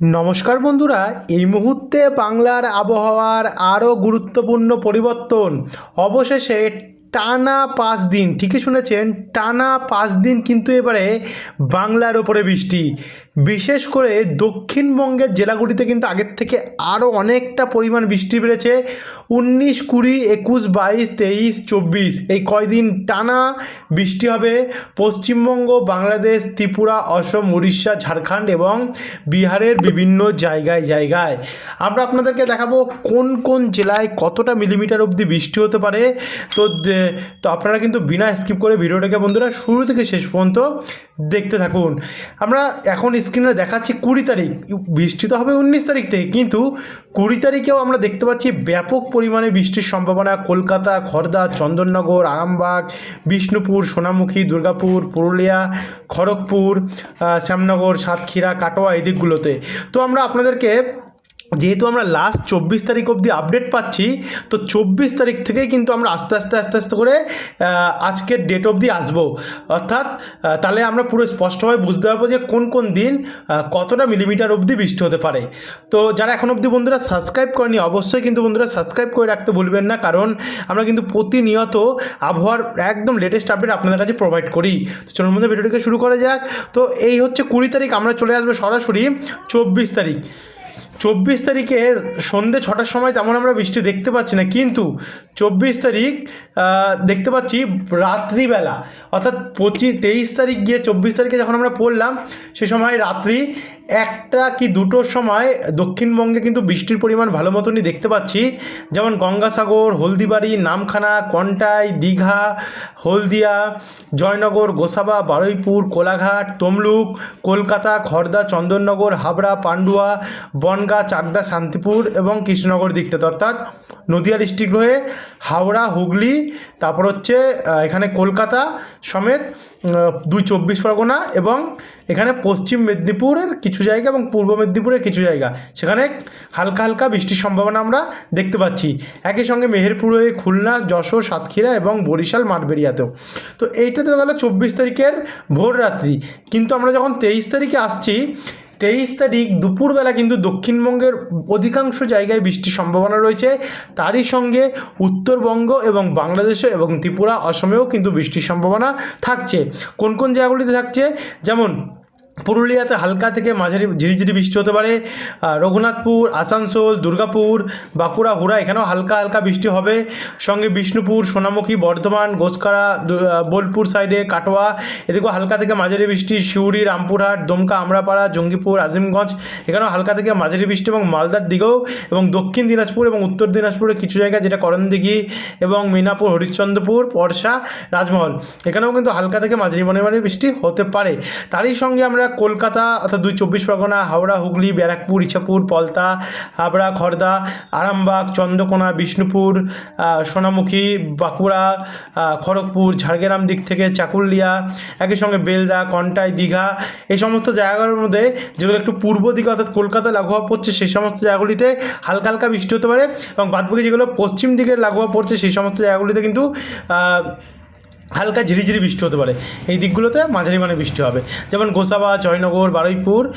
নমস্কার বন্ধুরা, এই মুহূর্তে বাংলার আবহাওয়ার আরও গুরুত্বপূর্ণ পরিবর্তন। অবশেষে টানা পাঁচ দিন, ঠিকই শুনেছেন, টানা পাঁচ দিন কিন্তু এবারে বাংলার ওপরে বৃষ্টি। বিশেষ করে দক্ষিণবঙ্গের জেলাগুলিতে কিন্তু আগের থেকে আরও অনেকটা পরিমাণ বৃষ্টি বেড়েছে। উনিশ, কুড়ি, একুশ, বাইশ, তেইশ, চব্বিশ এই কয়দিন টানা বৃষ্টি হবে। পশ্চিমবঙ্গ, বাংলাদেশ, ত্রিপুরা, অসম, উড়িষ্যা, ঝাড়খণ্ড এবং বিহারের বিভিন্ন জায়গায় জায়গায়। আমরা আপনাদেরকে দেখাবো কোন কোন জেলায় কতটা মিলিমিটার অবধি বৃষ্টি হতে পারে। তো তো আপনারা কিন্তু বিনা স্কিপ করে ভিডিওটাকে বন্ধুরা শুরু থেকে শেষ পর্যন্ত দেখতে থাকুন। আমরা এখন স্ক্রিনে দেখাচ্ছি কুড়ি তারিখ। বৃষ্টি তো হবে উনিশ তারিখ থেকে, কিন্তু কুড়ি তারিখেও আমরা দেখতে পাচ্ছি ব্যাপক পরিমাণে বৃষ্টির সম্ভাবনা। কলকাতা খড়দা চন্দননগর, আরামবাগ, বিষ্ণুপুর, সোনামুখী, দুর্গাপুর, পুরুলিয়া, খড়গপুর শ্যামনগর, সাতক্ষীরা, কাটোয়া এই দিকগুলোতে। তো আমরা আপনাদেরকে যেহেতু আমরা লাস্ট চব্বিশ তারিখ অবধি আপডেট পাচ্ছি, তো চব্বিশ তারিখ থেকেই কিন্তু আমরা আস্তে আস্তে আস্তে আস্তে করে আজকের ডেট অবধি আসব। অর্থাৎ তাহলে আমরা পুরো স্পষ্টভাবে বুঝতে পারব যে কোন কোন দিন কতটা মিলিমিটার অবধি বৃষ্টি হতে পারে। তো যারা এখন অবধি বন্ধুরা সাবস্ক্রাইব করেনি, অবশ্যই কিন্তু বন্ধুরা সাবস্ক্রাইব করে রাখতে ভুলবেন না, কারণ আমরা কিন্তু প্রতিনিয়ত আবহাওয়ার একদম লেটেস্ট আপডেট আপনাদের কাছে প্রোভাইড করি। তো চলুন মধ্যে ভিডিওটিকে শুরু করা যাক। তো এই হচ্ছে কুড়ি তারিখ, আমরা চলে আসব সরাসরি চব্বিশ তারিখ। চব্বিশ তারিখে সন্ধ্যে ছটার সময় তেমন আমরা বৃষ্টি দেখতে পাচ্ছি না, কিন্তু চব্বিশ তারিখ দেখতে পাচ্ছি রাত্রিবেলা, অর্থাৎ পঁচিশ তেইশ তারিখ গিয়ে চব্বিশ তারিখে যখন আমরা পড়লাম, সে সময় রাত্রি একটা কি দুটোর সময় দক্ষিণবঙ্গে কিন্তু বৃষ্টির পরিমাণ ভালো মতনই দেখতে পাচ্ছি। যেমন গঙ্গাসাগর, হলদিবাড়ি, নামখানা, কন্টাই, দীঘা, হলদিয়া, জয়নগর, গোসাবা, বারুইপুর, কোলাঘাট, তমলুক, কলকাতা, খর্দা, চন্দননগর, হাবড়া, পান্ডুয়া বনগাঁ চাকদা, শান্তিপুর এবং কৃষ্ণনগর দিকটাতে অর্থাৎ নদিয়া ডিস্ট্রিক্ট হয়ে হাওড়া, হুগলি, তারপর হচ্ছে এখানে কলকাতা সমেত দুই চব্বিশ পরগনা এবং এখানে পশ্চিম মেদিনীপুরের কিছু জায়গা এবং পূর্ব মেদিনীপুরের কিছু জায়গা। সেখানে হালকা হালকা বৃষ্টির সম্ভাবনা আমরা দেখতে পাচ্ছি। একই সঙ্গে মেহেরপুর হয়ে খুলনা, যশোর, সাতক্ষীরা এবং বরিশাল, মাঠবেড়িয়াতেও। তো এইটাতে গেল চব্বিশ তারিখের ভোর রাত্রি। কিন্তু আমরা যখন তেইশ তারিখে আসছি তেইশ তারিখ দুপুরবেলা কিন্তু দক্ষিণবঙ্গের অধিকাংশ জায়গায় বৃষ্টির সম্ভাবনা রয়েছে। তারই সঙ্গে উত্তরবঙ্গ এবং বাংলাদেশে এবং ত্রিপুরা, অসমেও কিন্তু বৃষ্টির সম্ভাবনা থাকছে। কোন কোন জায়গাগুলিতে থাকছে? যেমন পুরুলিয়াতে হালকা থেকে মাঝারি ঝিরিঝিরি বৃষ্টি হতে পারে রঘুনাথপুর, আসানসোল, দুর্গাপুর, বাঁকুড়া, হুড়া, এখানেও হালকা হালকা বৃষ্টি হবে। সঙ্গে বিষ্ণুপুর, সোনামুখী, বর্ধমান গোসকারা বোলপুর সাইডে কাটোয়া, এদিকেও হালকা থেকে মাঝারি বৃষ্টি, সিউড়ি, রামপুরহাট, দমকা, আমরাপাড়া, জঙ্গিপুর, আজিমগঞ্জ, এখানেও হালকা থেকে মাঝারি বৃষ্টি এবং মালদার দিকেও এবং দক্ষিণ দিনাজপুর এবং উত্তর দিনাজপুরের কিছু জায়গা যেটা করণদিঘি এবং মিনাপুর হরিশ্চন্দ্রপুর পরশা রাজমহল, এখানেও কিন্তু হালকা থেকে মাঝারি পরিমাণে বৃষ্টি হতে পারে। তারই সঙ্গে আমরা কলকাতা অর্থাৎ দুই চব্বিশ পরগনা, হাওড়া, হুগলি, ব্যারাকপুর, ইছাপুর, পলতা, হাবড়া খড়দা আরামবাগ, চন্দ্রকোনা, বিষ্ণুপুর সোনামুখী, বাঁকুড়া খড়গপুর, ঝাড়গ্রাম দিক থেকে চাকুলিয়া, একই সঙ্গে বেলদা, কন্টাই, দীঘা, এই সমস্ত জায়গাগুলোর মধ্যে যেগুলো একটু পূর্ব দিকে অর্থাৎ কলকাতা লাঘুয়া পড়ছে সেই সমস্ত জায়গাগুলিতে হালকা হালকা বৃষ্টি হতে পারে এবং বাদবাকি যেগুলো পশ্চিম দিকে লাঘুয়া পড়ছে সেই সমস্ত জায়গাগুলিতে কিন্তু হালকা ঝিরিঝিরি বৃষ্টি হতে পারে। এই দিকগুলোতে মাঝারি মানে বৃষ্টি হবে। যেমন গোসাবা, জয়নগর, বারুইপুর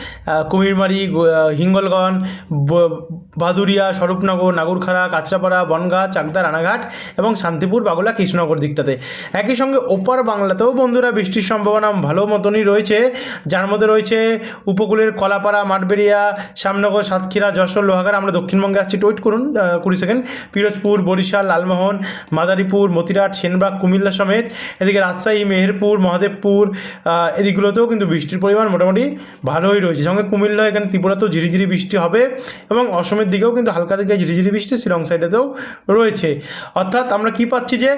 কুমিরমারি হিঙ্গলগঞ্জ ব- ভাদুরিয়া স্বরূপনগর, নাগরখাড়া, কাঁচরাপাড়া, বনগাঁ, চাকদা, রানাঘাট এবং শান্তিপুর, বাগুলা, কৃষ্ণনগর দিকটাতে। একই সঙ্গে ওপার বাংলাতেও বন্ধুরা বৃষ্টির সম্ভাবনা ভালো মতনই রয়েছে। যার মধ্যে রয়েছে উপকূলের কলাপাড়া, মাঠবেড়িয়া, শ্যামনগর, সাতক্ষীরা, যশোর, লোহাগাড়া। আমরা দক্ষিণবঙ্গে আসছি। ওয়েট করুন কুড়ি সেকেন্ড। পিরোজপুর, বরিশাল, লালমোহন, মাদারীপুর, মতিরাট, সেনবাগ, কুমিল্লা সমেত এদিকে রাজশাহী মেহেরপুর মহাদেবপুর এদিকগুলোতেও কিন্তু বৃষ্টির পরিমাণ মোটামুটি ভালোই রয়েছে। সঙ্গে কুমিল্লা এখানে ত্রিপুরাতেও ঝিরিঝিরি বৃষ্টি হবে এবং অসমের দিকেও কিন্তু হালকা থেকে ঝিরিঝিরি বৃষ্টি শিলং সাইডেতেও রয়েছে। অর্থাৎ আমরা কি পাচ্ছি যে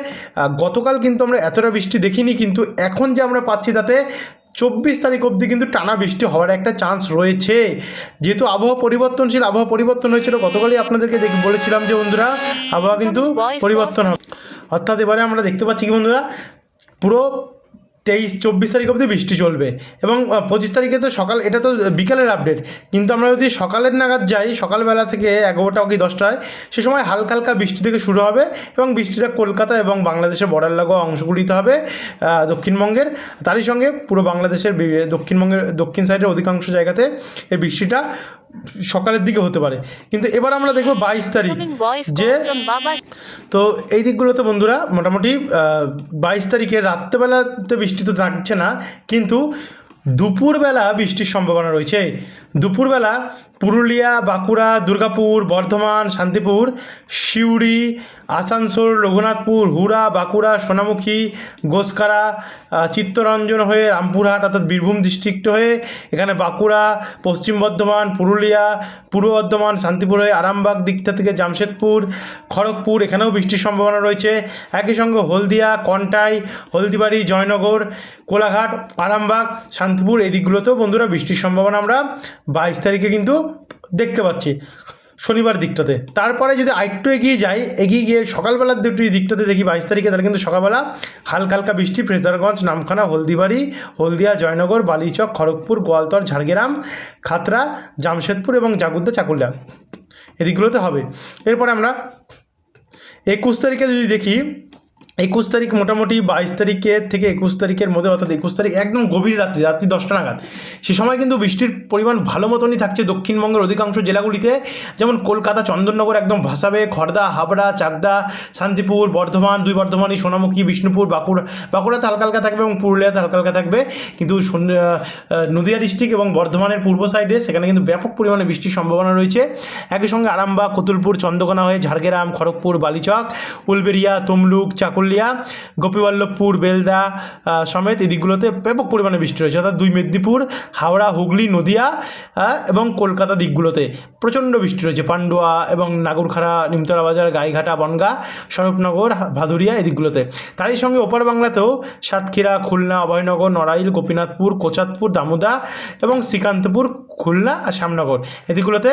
গতকাল কিন্তু আমরা এতটা বৃষ্টি দেখিনি কিন্তু এখন যে আমরা পাচ্ছি তাতে চব্বিশ তারিখ অবধি কিন্তু টানা বৃষ্টি হওয়ার একটা চান্স রয়েছে। যেহেতু আবহাওয়া পরিবর্তনশীল আবহাওয়া পরিবর্তন হয়েছিল গতকালই আপনাদেরকে দেখে বলেছিলাম যে বন্ধুরা আবহাওয়া কিন্তু পরিবর্তন হবে। অর্থাৎ এবারে আমরা দেখতে পাচ্ছি কি বন্ধুরা, পুরো তেইশ, চব্বিশ তারিখ অবধি বৃষ্টি চলবে এবং পঁচিশ তারিখে তো সকাল, এটা তো বিকালের আপডেট কিন্তু আমরা যদি সকালের নাগাদ যাই, সকালবেলা থেকে এগারোটা কি দশটায়, সে সময় হালকা হালকা বৃষ্টি থেকে শুরু হবে এবং বৃষ্টিটা কলকাতা এবং বাংলাদেশের বর্ডার লাগোয়া অংশগুলিতে হবে দক্ষিণবঙ্গের, তারই সঙ্গে পুরো বাংলাদেশের দক্ষিণবঙ্গের, দক্ষিণ সাইডের অধিকাংশ জায়গাতে এই বৃষ্টিটা সকালের দিকে হতে পারে কিন্তু এবার আমরা দেখব বাইশ তারিখ যে. তো এই দিকগুলোতে বন্ধুরা মোটামুটি বাইশ তারিখে রাত্রেবেলাতে বৃষ্টি তো থাকছে না কিন্তু দুপুরবেলা বৃষ্টির সম্ভাবনা রয়েছে দুপুরবেলা পুরুলিয়া বাঁকুড়া দুর্গাপুর বর্ধমান শান্তিপুর সিউড়ি আসানসোল, রঘুনাথপুর, হুড়া, বাঁকুড়া, সোনামুখী গোসকারা চিত্তরঞ্জন হয়ে রামপুরহাট অর্থাৎ বীরভূম ডিস্ট্রিক্ট হয়ে এখানে বাঁকুড়া, পশ্চিম বর্ধমান, পুরুলিয়া, পূর্ব বর্ধমান, শান্তিপুর হয়ে আরামবাগ দিকটা থেকে জামশেদপুর, খড়গপুর এখানেও বৃষ্টির সম্ভাবনা রয়েছে। একই সঙ্গে হলদিয়া, কন্টাই, হলদিবাড়ি, জয়নগর, কোলাঘাট, আরামবাগ, শান্তিপুর এই দিকগুলোতেও বন্ধুরা বৃষ্টির সম্ভাবনা আমরা বাইশ তারিখে কিন্তু দেখতে পাচ্ছি। শনিবার দিকটাতে। তারপরে যদি আরেকটু এগিয়ে যাই, এগিয়ে গিয়ে সকালবেলার দুটি দিকটাতে দেখি বাইশ তারিখে, তাহলে কিন্তু সকালবেলা হালকা হালকা বৃষ্টি, ফ্রেজারগঞ্জ, নামখানা, হলদিবাড়ি, হলদিয়া, জয়নগর, বালিচক, খড়গপুর, গোয়ালতর, ঝাড়গ্রাম খাতরা জামশেদপুর এবং জাগুদ্দা, চাকুলিয়া। এদিকগুলোতে হবে। এরপরে আমরা একুশ তারিখে যদি দেখি একুশ তারিখ মোটামুটি বাইশ তারিখের থেকে একুশ তারিখের মধ্যে অর্থাৎ একুশ তারিখ একদম গভীর রাত্রি রাত্রি দশটা নাগাদ। সে সময় কিন্তু বৃষ্টির পরিমাণ ভালো মতনই থাকছে দক্ষিণবঙ্গের অধিকাংশ জেলাগুলিতে। যেমন কলকাতা, চন্দননগর একদম ভাসাবে খড়দা হাবড়া, চাকদা, শান্তিপুর, বর্ধমান, দুই বর্ধমানী সোনামুখী, বিষ্ণুপুর, বাঁকুড়া। বাঁকুড়াতে হালকা হালকা থাকবে এবং পুরুলিয়াতে হালকা হালকা থাকবে। কিন্তু নদিয়া ডিস্ট্রিক্ট এবং বর্ধমানের পূর্ব সাইডে সেখানে কিন্তু ব্যাপক পরিমাণে বৃষ্টির সম্ভাবনা রয়েছে। একই সঙ্গে আরামবাগ, কতুলপুর চন্দ্রকোনা হয়ে ঝাড়গ্রাম, খড়গপুর, বালিচক, উলবেড়িয়া, তমলুক চাকুলিয়া গোপীবল্লভপুর, বেলদা সমেত এই দিকগুলোতে ব্যাপক পরিমাণে বৃষ্টি রয়েছে অর্থাৎ দুই মেদিনীপুর, হাওড়া, হুগলি, নদিয়া এবং কলকাতা দিকগুলোতে প্রচণ্ড বৃষ্টি রয়েছে পান্ডুয়া এবং নাগরখাড়া নিমতলা বাজার, গাইঘাটা, বনগা, স্বরূপনগর, ভাদুরিয়া এই দিকগুলোতে। তারই সঙ্গে ওপার বাংলাতেও সাতক্ষীরা, খুলনা, অভয়নগর, নড়াইল, গোপীনাথপুর কোচাতপুর দামোদা এবং শ্রীকান্তপুর, খুলনা আর শ্যামনগর। এদিকগুলোতে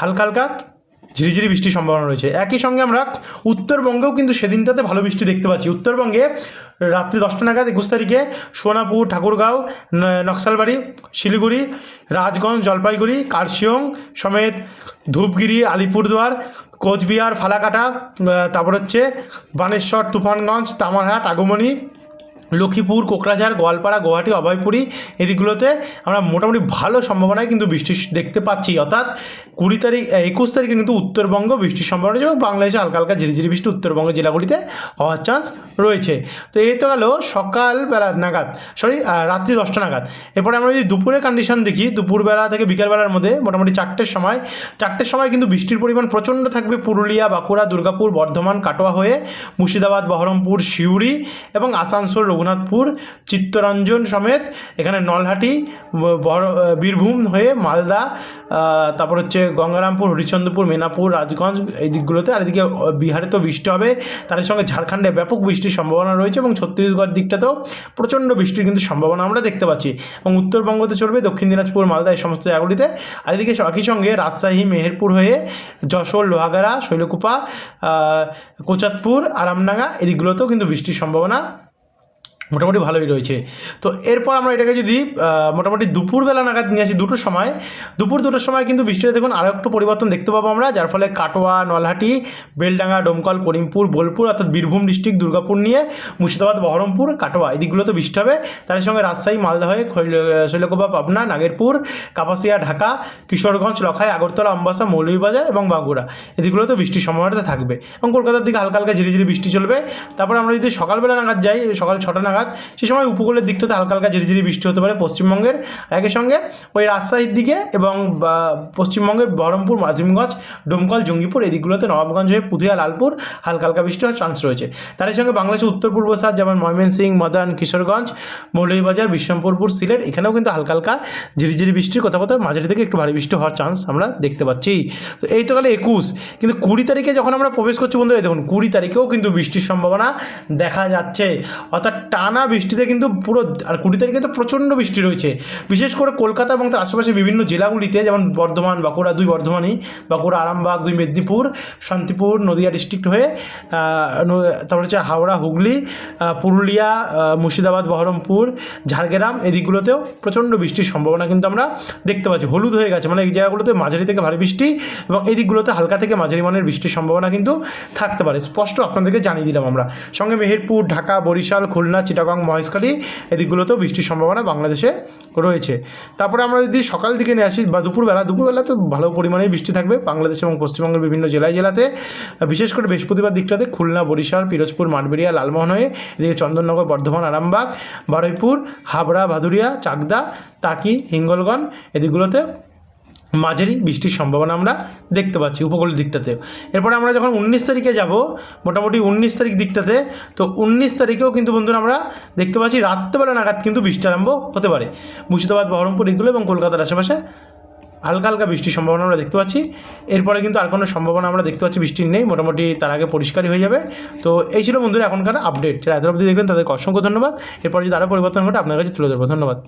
হালকা হালকা ঝিরিঝিরি বৃষ্টির সম্ভাবনা রয়েছে। একই সঙ্গে আমরা উত্তরবঙ্গেও কিন্তু সেদিনটাতে ভালো বৃষ্টি দেখতে পাচ্ছি। উত্তরবঙ্গে রাত্রি দশটা নাগাদ, একুশ তারিখে সোনাপুর, ঠাকুরগাঁও নকশালবাড়ি, শিলিগুড়ি, রাজগঞ্জ, জলপাইগুড়ি কার্শিয়ং সমেত ধূপগিরি, আলিপুরদুয়ার, কোচবিহার, ফালাকাটা তারপর হচ্ছে বানেশ্বর, তুফানগঞ্জ, তামারহাট, আগমনী লক্ষ্মীপুর, কোকরাঝাড়, গোয়ালপাড়া, গুয়াহাটি, অভয়পুরী এদিকগুলোতে আমরা মোটামুটি ভালো সম্ভাবনায় কিন্তু বৃষ্টি দেখতে পাচ্ছি। অর্থাৎ কুড়ি তারিখ একুশ তারিখে কিন্তু উত্তরবঙ্গ বৃষ্টির সম্ভাবনা রয়েছে এবং বাংলাদেশে হালকা হালকা ঝিরিঝিরি বৃষ্টি উত্তরবঙ্গ জেলাগুলিতে হওয়ার চান্স রয়েছে। তো এই তো গেল সকালবেলা নাগাদ সরি রাত্রি দশটা নাগাদ। এরপরে আমরা যদি দুপুরের কন্ডিশন দেখি, দুপুরবেলা থেকে বিকেলবেলার মধ্যে মোটামুটি চারটের সময় চারটের সময় কিন্তু বৃষ্টির পরিমাণ প্রচণ্ড থাকবে পুরুলিয়া, বাঁকুড়া, দুর্গাপুর, বর্ধমান, কাটোয়া হয়ে মুর্শিদাবাদ, বহরমপুর, সিউড়ি এবং আসানসোল রঘুনাথপুর, চিত্তরঞ্জন সমেত এখানে নলহাটি, ব- বহর- বীরভূম হয়ে মালদা তারপর হচ্ছে গঙ্গারামপুর হরিচন্দ্রপুর মেনাপুর, রাজগঞ্জ এই দিকগুলোতে। আর এদিকে বিহারে তো বৃষ্টি হবে। তার সঙ্গে ঝাড়খণ্ডে ব্যাপক বৃষ্টির সম্ভাবনা রয়েছে এবং ছত্তিশগড় দিকটাতেও প্রচণ্ড বৃষ্টির কিন্তু সম্ভাবনা আমরা দেখতে পাচ্ছি। এবং উত্তরবঙ্গতে চলবে, দক্ষিণ দিনাজপুর, মালদা এই সমস্ত জায়গাগুলিতে। আর এদিকে একই সঙ্গে রাজশাহী, মেহেরপুর হয়ে যশোর, লোহাগাড়া, শৈলকুপা কোচাতপুর, আরামডাঙ্গা এদিকগুলোতেও কিন্তু বৃষ্টির সম্ভাবনা মোটামুটি ভালোই রয়েছে। তো এরপর আমরা এটাকে যদি মোটামুটি দুপুরবেলা নাগাদ নিয়ে আসি দুটোর সময়, দুপুর দুটোর সময় কিন্তু বৃষ্টিতে দেখুন আরও একটু পরিবর্তন দেখতে পাবো আমরা, যার ফলে কাটোয়া, নলহাটি, বেলডাঙ্গা, ডোমকল, করিমপুর, বোলপুর অর্থাৎ বীরভূম ডিস্ট্রিক্ট, দুর্গাপুর নিয়ে মুর্শিদাবাদ, বহরমপুর, কাটোয়া, এই দিকগুলোতে বৃষ্টি হবে। তার সঙ্গে রাজশাহী মালদা হয়ে শৈলকুপা পাবনা, নাগেরপুর, কাপাসিয়া, ঢাকা, কিশোরগঞ্জ, লখাই, আগরতলা আমবাসা মৌলভীবাজার এবং বাঁকুড়া এদিকগুলোতে বৃষ্টির সম্ভাবনাটা থাকবে। এবং কলকাতার দিকে হালকা হালকা ঝিরিঝিরি বৃষ্টি চলবে। তারপর আমরা যদি সকালবেলা নাগাদ যাই, সকাল ছটা নাগাদ সে সময় উপকূলের দিকটাতে হালকা হালকা ঝিরিঝিরি বৃষ্টি হতে পারে পশ্চিমবঙ্গের। একই সঙ্গে ওই রাজশাহীর দিকে এবং পশ্চিমবঙ্গের বহরমপুর মাঝিমগঞ্জ ডোমকল, জঙ্গিপুর এই দিকগুলোতে নবাবগঞ্জ হয়ে পুথিয়া লালপুর হালকা হালকা বৃষ্টি হওয়ার চান্স রয়েছে। তার সঙ্গে বাংলাদেশের উত্তর পূর্ব সার যেমন ময়মনসিং মদন, কিশোরগঞ্জ, মৌলভীবাজার বিশ্বম্পরপুর সিলেট এখানেও কিন্তু হালকা হালকা ঝিরিঝিরি বৃষ্টির কোথাও কোথাও মাঝারি থেকে একটু ভারী বৃষ্টি হওয়ার চান্স আমরা দেখতে পাচ্ছি। তো এই তো গেলে একুশ। কিন্তু কুড়ি তারিখে যখন আমরা প্রবেশ করছি বন্ধুরা দেখুন কুড়ি তারিখেও কিন্তু বৃষ্টির সম্ভাবনা দেখা যাচ্ছে। অর্থাৎ টানা বৃষ্টিতে কিন্তু পুরো, আর কুড়ি তারিখে তো প্রচণ্ড বৃষ্টি রয়েছে। বিশেষ করে কলকাতা এবং তার আশেপাশে বিভিন্ন জেলাগুলিতে, যেমন বর্ধমান, বাঁকুড়া, দুই বর্ধমানই, বাঁকুড়া, আরামবাগ, দুই মেদিনীপুর, শান্তিপুর, নদিয়া ডিস্ট্রিক্ট হয়ে তারপর হচ্ছে হাওড়া, হুগলি পুরুলিয়া মুর্শিদাবাদ, বহরমপুর, ঝাড়গ্রাম, এই দিকগুলোতেও প্রচণ্ড বৃষ্টির সম্ভাবনা কিন্তু আমরা দেখতে পাচ্ছি। হলুদ হয়ে গেছে মানে এই জায়গাগুলোতে মাঝারি থেকে ভারী বৃষ্টি এবং এই দিকগুলোতে হালকা থেকে মাঝারি মানের বৃষ্টির সম্ভাবনা কিন্তু থাকতে পারে। স্পষ্ট আপনাদেরকে জানিয়ে দিলাম আমরা। সঙ্গে মেহেরপুর, ঢাকা, বরিশাল, খুলনা চিটা চিটাগং মহেশখালী এদিকগুলোতেও বৃষ্টির সম্ভাবনা বাংলাদেশে রয়েছে। তারপরে আমরা যদি সকাল দিকে নিয়ে আসি বা দুপুরবেলা দুপুরবেলা তো ভালো পরিমাণেই বৃষ্টি থাকবে বাংলাদেশ এবং পশ্চিমবঙ্গের বিভিন্ন জেলায়, জেলাতে। বিশেষ করে বৃহস্পতিবার দিকটাতে খুলনা, বরিশাল, পিরোজপুর, মাঠবেড়িয়া, লালমোহন হয়ে এদিকে চন্দননগর, বর্ধমান, আরামবাগ, বারুইপুর, হাবড়া, ভাদুরিয়া, চাকদা তাকি হিঙ্গলগঞ্জ এদিকগুলোতে মাঝারি বৃষ্টির সম্ভাবনা আমরা দেখতে পাচ্ছি উপকূলের দিকটাতে। এরপরে আমরা যখন উনিশ তারিখে যাব, মোটামুটি উনিশ তারিখ দিকটাতে, তো উনিশ তারিখেও কিন্তু বন্ধুরা আমরা দেখতে পাচ্ছি রাত্রেবেলা নাগাদ কিন্তু বৃষ্টি আরম্ভ হতে পারে। মুর্শিদাবাদ, বহরমপুর এগুলো এবং কলকাতার আশেপাশে হালকা হালকা বৃষ্টির সম্ভাবনা আমরা দেখতে পাচ্ছি। এরপরে কিন্তু আর কোনো সম্ভাবনা আমরা দেখতে পাচ্ছি বৃষ্টির নেই, মোটামুটি তার আগে পরিষ্কারই হয়ে যাবে। তো এই ছিল বন্ধুরা এখনকার আপডেট যারা এত অবধি দেখবেন তাদেরকে অসংখ্য ধন্যবাদ। এরপরে যদি আরও পরিবর্তন ঘটে আপনার কাছে তুলে ধরবো। ধন্যবাদ।